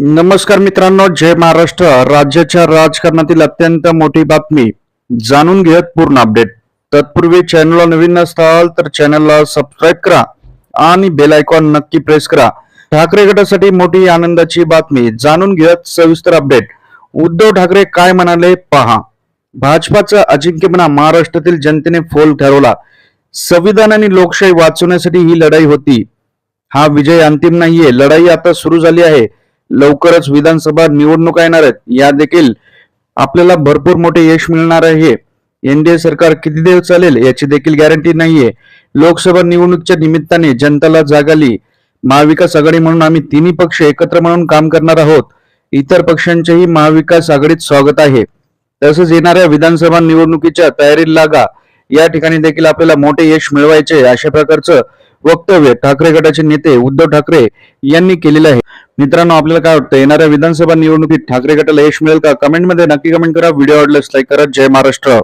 नमस्कार मित्रांनो जय महाराष्ट्र. राज्याच्या राजकारणातील अत्यंत मोठी बातमी जाणून घेत पूर्ण अपडेट तत्पूर्वी चॅनलला नवीन असाल तर चॅनलला सबस्क्राईब करा आणि बेल आयकॉन नक्की प्रेस करा. ठाकरे गटासाठी मोठी आनंदाची बातमी जाणून घेत सविस्तर अपडेट उद्धव ठाकरे काय म्हणाले पहा. भाजपाचा अजिंक्यपणा महाराष्ट्रातील जनतेने फोल ठरवला. संविधान आणि लोकशाही वाचवण्यासाठी ही लढाई होती. हा विजय अंतिम नाहीये. लढाई आता सुरू झाली आहे. लवकरच विधानसभा निवडणुका येणार आहेत. या देखील आपल्याला भरपूर मोठे यश मिळणार आहे. एनडीए सरकार किती दिवस चालेल याची देखील गॅरंटी नाहीये. लोकसभा निवडणुकीच्या निमित्ताने जनताला जागाली महाविकास आघाडी म्हणून आम्ही तिन्ही पक्ष एकत्र म्हणून काम करणार आहोत. इतर पक्षांचेही महाविकास आघाडीत स्वागत आहे. तसंच येणाऱ्या विधानसभा निवडणुकीच्या तयारीला लागा. या ठिकाणी देखील आपल्याला मोठे यश मिळवायचे अशा प्रकारचं वक्तव्य ठाकरे गटाचे नेते उद्धव ठाकरे यांनी केलेलं आहे. मित्रांनो आपल्याला काय वाटतं? येणाऱ्या विधानसभा निवडणुकीत ठाकरे गटाला यश मिळेल का? कमेंटमध्ये नक्की कमेंट करा. व्हिडिओ आवडल्यास लाईक करा. जय महाराष्ट्र.